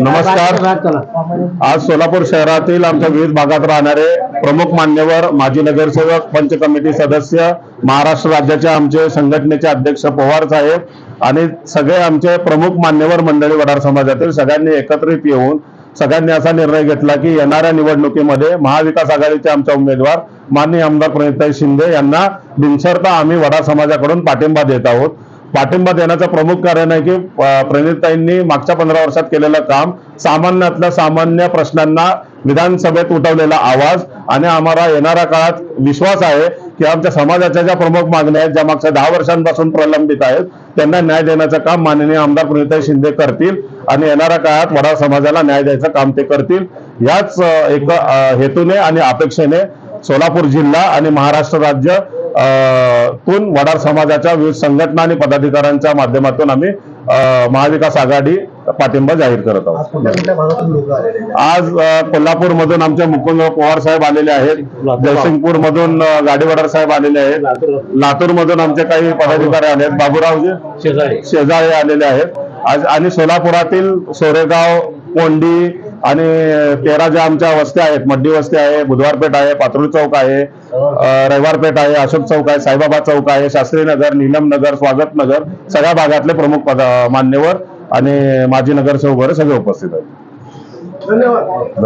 नमस्कार. आज सोलापूर शहरातील आमच्या विविध भागात राहणारे प्रमुख मान्यवर माजी नगरसेवक पंच कमिटी सदस्य महाराष्ट्र राज्याचे आमचे संघटनेचे अध्यक्ष पवार साहेब आणि सगळे आमचे प्रमुख मान्यवर मंडळी वडार समाजातील सगळ्यांनी एकत्रित येऊन सगळ्यांनी असा निर्णय घेतला की येणाऱ्या निवडणुकीमध्ये महाविकास आघाडीचे आमच्या उमेदवार माननीय आमदार प्रणिताई शिंदे यांना बिनशर्त आम्ही वडार समाजाकडून पाठिंबा देत आहोत. पाठिंबा देण्याचं प्रमुख कारण आहे की प्रणिताईंनी मागच्या पंधरा वर्षात केलेलं काम सामान्यातल्या सामान्य प्रश्नांना विधानसभेत उठवलेला आवाज आणि आम्हाला येणाऱ्या काळात विश्वास आहे की आमच्या समाजाच्या ज्या प्रमुख मागण्या आहेत ज्या मागच्या दहा वर्षांपासून प्रलंबित आहेत त्यांना न्याय देण्याचं काम माननीय आमदार प्रणिताई शिंदे करतील आणि येणाऱ्या काळात वडार समाजाला न्याय द्यायचं काम ते करतील. याच एक हेतूने आणि अपेक्षेने सोलापूर जिल्हा आणि महाराष्ट्र राज्य तून वडार समाजाच्या विविध संघटना आणि पदाधिकाऱ्यांच्या माध्यमातून आम्ही महाविकास आघाडी पाठिंबा जाहीर करत आहोत. कुठल्या कुठल्या भागातून लोक आलेले आज कोल्हापूर मधून आमचे मुकुंद पवार साहेब आलेले आहेत. जयसिंगपूर मधून गाडीवडार साहेब आलेले आहेत. लातूर. मधून आमचे काही पदाधिकारी आले आहेत. बाबूरावजी शेजारी. शेजारी आलेले आहेत. आज आणि सोलापुरातील सोरेगाव कोंडी आणि तेरा ज्या आमच्या वस्त्या आहेत मड्डी वस्ती आहे बुधवारपेठ आहे पात्रुल चौक आहे अ, रविवारपेठ आहे अशोक चौक आहे साईबाबा चौक आहे शास्त्री नगर नीलम नगर स्वागत नगर सगळ्या भागातले प्रमुख मान्यवर आणि माजी नगरसेवक वगैरे सगळे उपस्थित आहेत. धन्यवाद. धन्यवाद.